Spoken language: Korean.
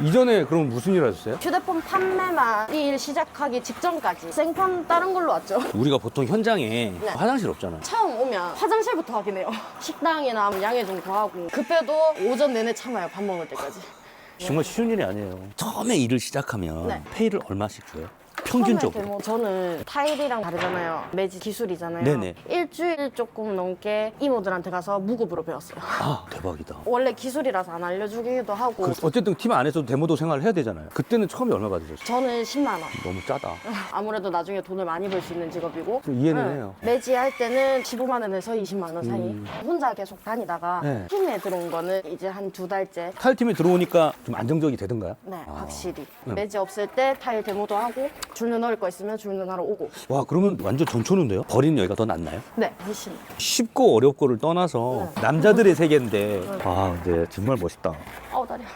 이전에 그럼 무슨 일 하셨어요? 휴대폰 판매만 일 시작하기 직전까지 생판 다른 걸로 왔죠. 우리가 보통 현장에 네. 화장실 없잖아. 처음 오면 화장실부터 하긴 해요. 식당이나 양해 좀 구하고 급해도 오전 내내 참아요. 밥 먹을 때까지. 정말 쉬운 일이 아니에요. 처음에 일을 시작하면 네. 페이를 얼마씩 줘요? 평균적으로. 뭐 저는 타일이랑 다르잖아요. 매직 기술이잖아요. 네네. 일주일 조금 넘게 이모들한테 가서 무급으로 배웠어요. 아 대박이다. 원래 기술이라서 안 알려주기도 하고 그 어쨌든 팀 안에서도 데모도 생활을 해야 되잖아요. 그때는 처음에 얼마 받으셨어요? 저는 10만 원. 너무 짜다. 아무래도 나중에 돈을 많이 벌 수 있는 직업이고 좀 이해는 해요. 매지 할 때는 15만 원에서 20만 원 사이 음. 혼자 계속 다니다가 네. 팀에 들어온 거는 이제 한 두 달째 타일 팀에 들어오니까 좀 안정적이 되던가요? 네 아. 확실히 음. 매지 없을 때 타일 데모도 하고 줄눈 넣을 거 있으면 줄눈 하러 오고 와 그러면 완전 전초는데요? 버리는 여기가 더 낫나요? 네 훨씬 쉽고 어렵고를 떠나서 네. 남자들의 세계인데 아 근데 정말 멋있다. 아우 다리야